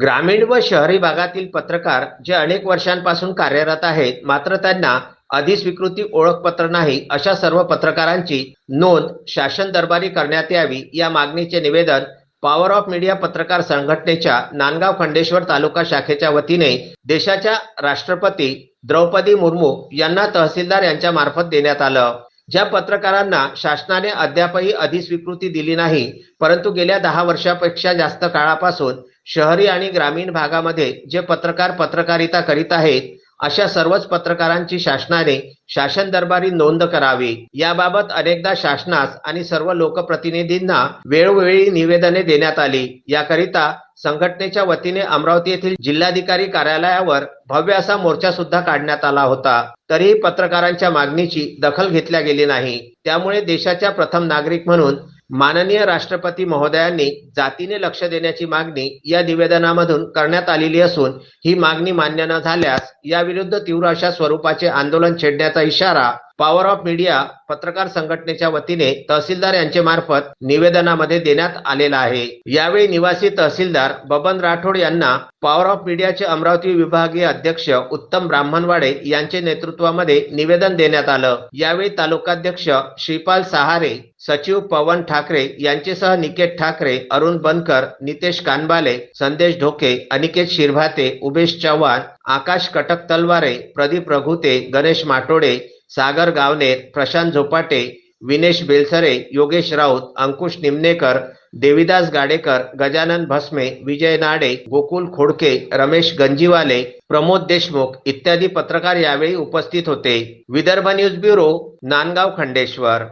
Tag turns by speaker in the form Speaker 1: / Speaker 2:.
Speaker 1: ग्रामीण व शहरी भागातील पत्रकार जे अनेक वर्षांपासून कार्यरत आहेत मात्र त्यांना अधिस्वीकृती ओळखपत्र नाही अशा सर्व पत्रकारांची नोंद शासन दरबारी करण्यात यावी या मागणीचे निवेदन पॉवर ऑफ मीडिया पत्रकार संघटनेच्या नांदगाव खंडेश्वर तालुका शाखेच्या वतीने देशाच्या राष्ट्रपती द्रौपदी मुर्मू यांना तहसीलदार यांच्या मार्फत देण्यात आलं. ज्या पत्रकारांना शासनाने अद्यापही अधिस्वीकृती दिली नाही परंतु गेल्या दहा वर्षापेक्षा जास्त काळापासून शहरी आणि ग्रामीण भागामध्ये जे पत्रकार पत्रकारिता करीत आहेत अशा सर्वच पत्रकारांची शासनाने शासन दरबारी नोंद करावी. याबाबत अनेकदा शासनास आणि सर्व लोकप्रतिनिधींना वेळोवेळी निवेदने देण्यात आली. याकरिता संघटनेच्या वतीने अमरावती येथील जिल्हाधिकारी कार्यालयावर भव्य असा मोर्चा सुद्धा काढण्यात आला होता. तरीही पत्रकारांच्या मागणीची दखल घेतल्या गेली नाही. त्यामुळे देशाच्या प्रथम नागरिक म्हणून माननीय राष्ट्रपती महोदयांनी जातीने लक्ष देण्याची मागणी या निवेदनामधून करण्यात आलेली असून ही मागणी मान्य न झाल्यास याविरुद्ध तीव्र अशा स्वरूपाचे आंदोलन छेडण्याचा इशारा पॉवर ऑफ मीडिया पत्रकार संघटनेच्या वतीने तहसीलदार यांचे मार्फत निवेदनामध्ये देण्यात आलेला आहे. यावेळी निवासी तहसीलदार बबन राठोड यांना पॉवर ऑफ मीडियाचे अमरावती विभागीय अध्यक्ष उत्तम ब्राह्मणवाडे यांचे नेतृत्वामध्ये निवेदन देण्यात आलं. यावेळी तालुकाध्यक्ष श्रीपाल सहारे सचिव पवन ठाकरे यांचेसह निकेत ठाकरे अरुण बनकर नितेश कानबाले संदेश ढोके अनिकेत शिरभाते उमेश चव्हाण आकाश कटक तलवारे प्रदीप रघुते गणेश माटोडे सागर गावनेर प्रशांत झोपाटे विनेश बेलसरे योगेश राऊत अंकुश निमनेकर देविदास गाडेकर गजानन भस्मे विजय नाडे गोकुल खोडके रमेश गंजीवाले प्रमोद देशमुख इत्यादी पत्रकार यावेळी उपस्थित होते. Vidarbha news bureau Nandgaon Khandeshwar.